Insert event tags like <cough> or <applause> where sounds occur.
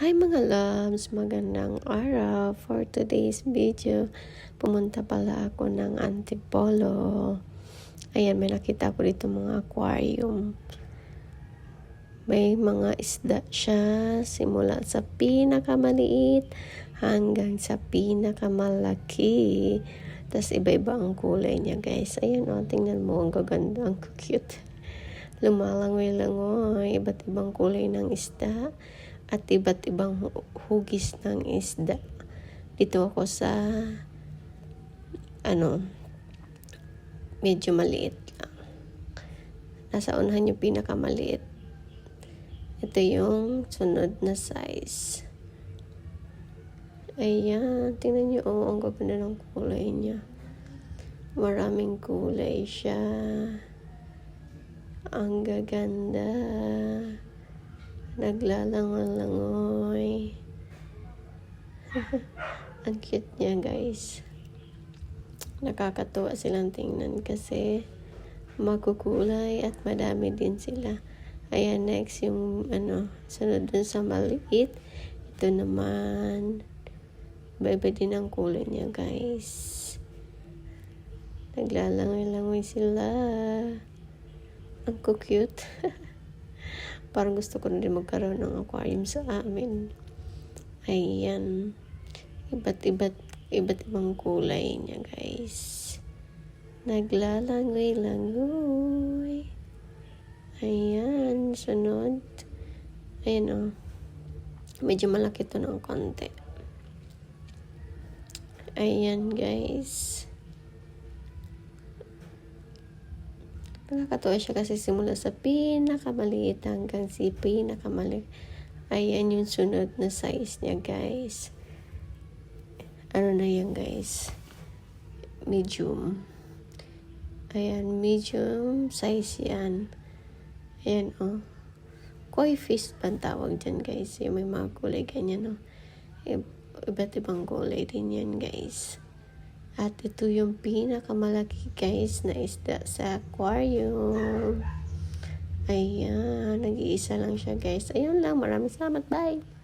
Hi mga loves, magandang araw. For today's video, pumunta pala ako ng Antipolo. Ayan, may nakita ko dito mga aquarium. May mga isda siya, simula sa pinakamaliit hanggang sa pinakamalaki. Tapos iba-iba ang kulay niya guys. Ayan o, oh, tingnan mo, ang gaganda, ang cute. Lumalangoy-langoy, iba't ibang kulay ng isda at iba't ibang hugis ng isda. Dito ako sa ano medyo maliit lang. Nasa unahan yung pinakamaliit. Ito yung sunod na size. Ayan, tingnan nyo, oh, ang ganda ng kulay niya. Maraming kulay siya. Ang gaganda. Naglalangoy-langoy. <laughs> Ang cute niya, guys. Nakakatuwa silang tingnan kasi makukulay at madami din sila. Ayan, next yung ano, sunod dun sa maliit. Ito naman, iba din ang kulay niya, guys. Naglalangoy-langoy sila. Ang cute. <laughs> Parang gusto ko na din magkaroon ng aquarium sa amin. Ayan. Iba't iba't iba't ibang kulay niya, guys. Naglalangoy-langoy. Ayan, sunod. Ayan o. Oh. Medyo malaki to ng konti. Ayan, guys. Nakakatawa siya kasi simula sa pinakamaliit hanggang si pinakamaliit. Ayan yung sunod na size niya, guys. Ano na yan, guys? Medium. Ayan, medium size yan. Ayan, oh. Koi fish pa tawag dyan, guys. Yung may mga kulay ganyan, oh. Iba't ibang kulay din yan, guys. At ito yung pinakamalaki guys na isda sa aquarium. Ayan, nag-iisa lang siya guys. Ayun lang, maraming salamat. Bye!